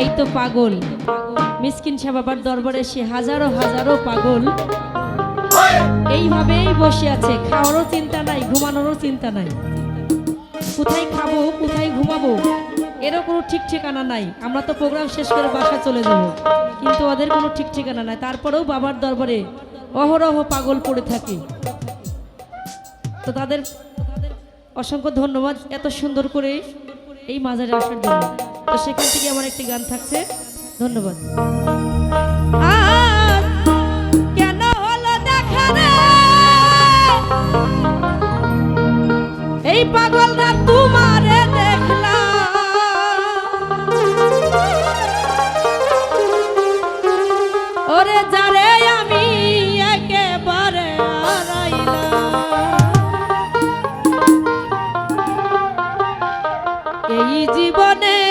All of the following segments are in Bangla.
এই তো পাগল। মিসকিন সাহেব বাবার দরবারে সে হাজারো হাজারো পাগল। এইভাবেই বসে আছে, খাওয়ারও চিন্তা নাই, ঘুমানোরও চিন্তা নাই। কোথায় খাব, কোথায় ঘুমাবো? এরও কোনো ঠিক ঠিকানা নাই। আমরা তো প্রোগ্রাম শেষ করে বাসায় চলে যাব। কিন্তু ওদের কোনো ঠিক ঠিকানা নাই। তারপরেও বাবার দরবারে অহরহ পাগল পড়ে থাকে। তো তাদের অসংখ্য ধন্যবাদ এত সুন্দর করে এই মাজারে আসার জন্য। তো সেখান থেকে আমার একটি গান থাকছে। ধন্যবাদ। কেন হলো? এই পাগলরা তোমারে দেখলাম। ওরে আমি একেবারে এই জীবনে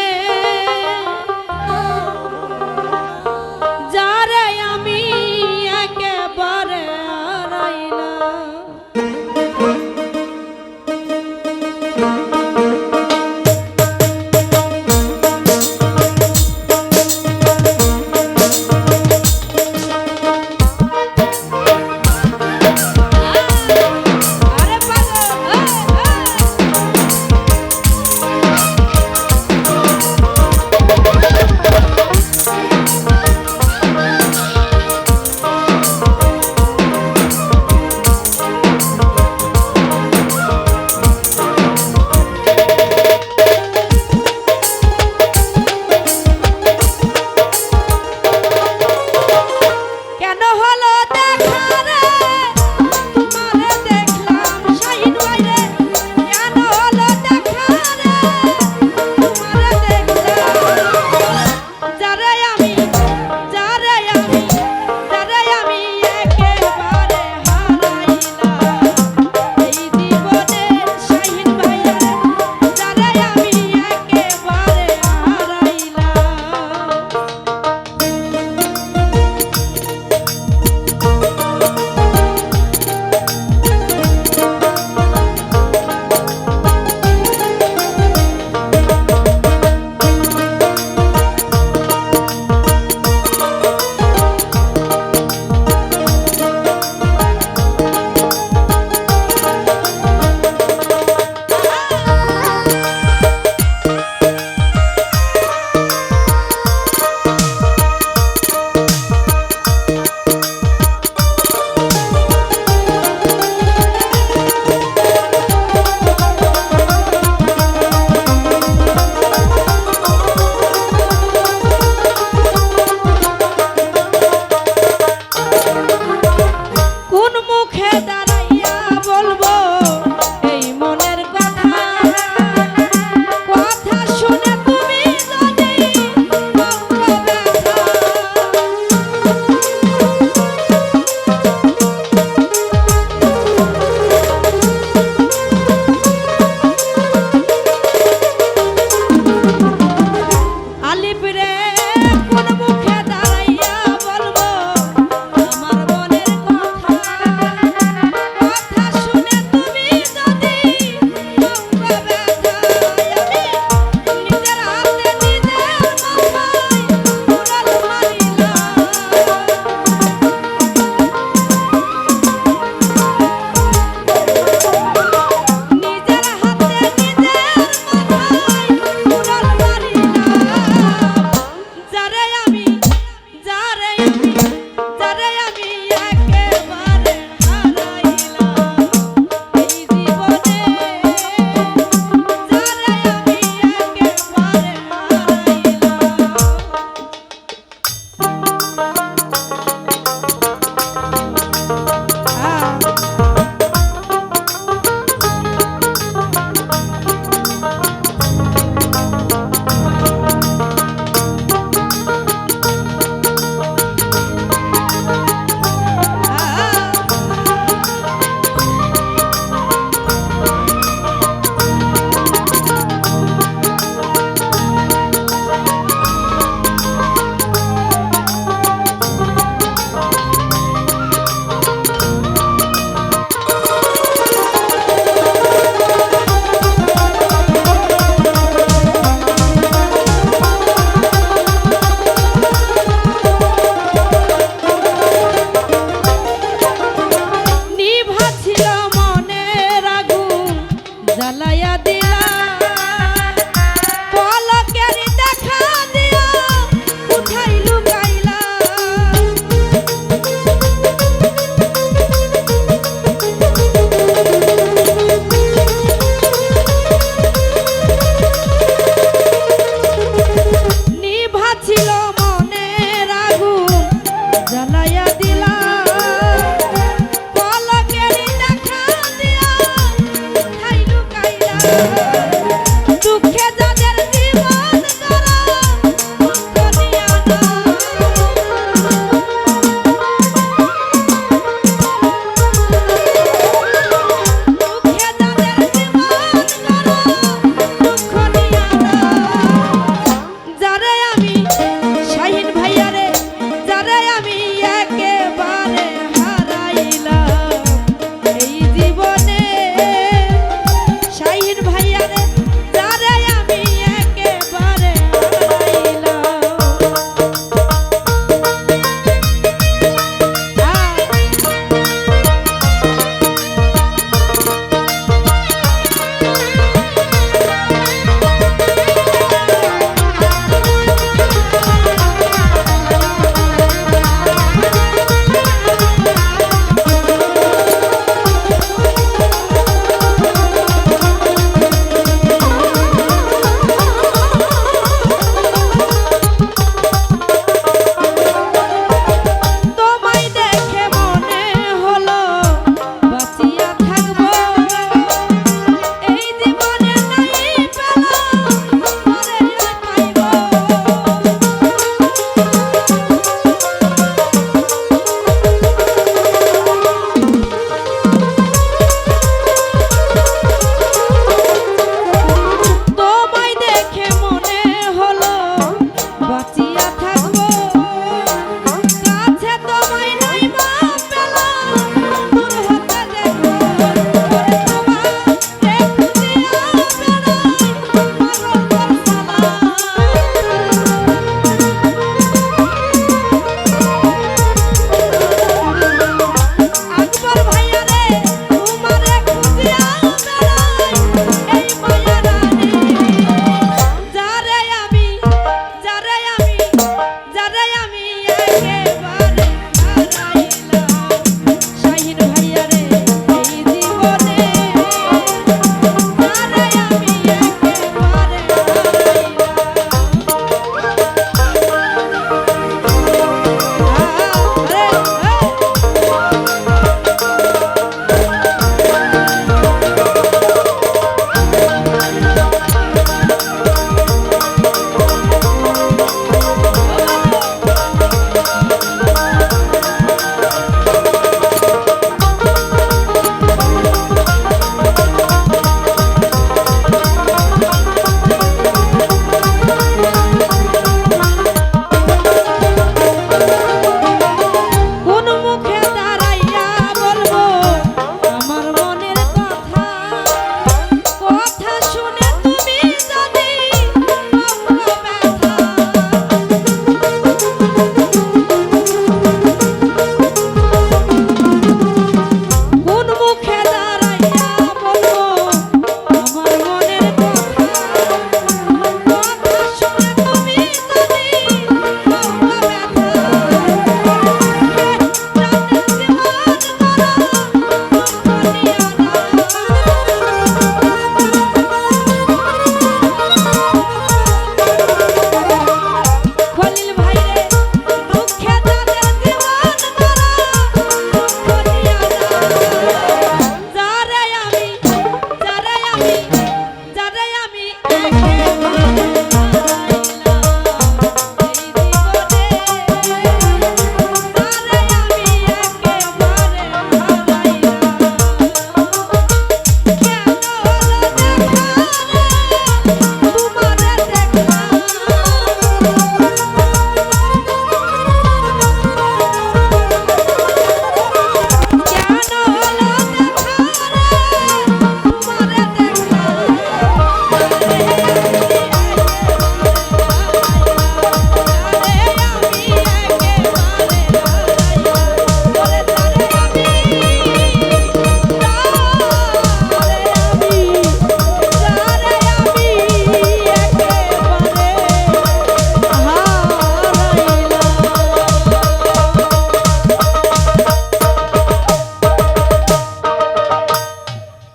ফালাইয়া দিলা Cheguei,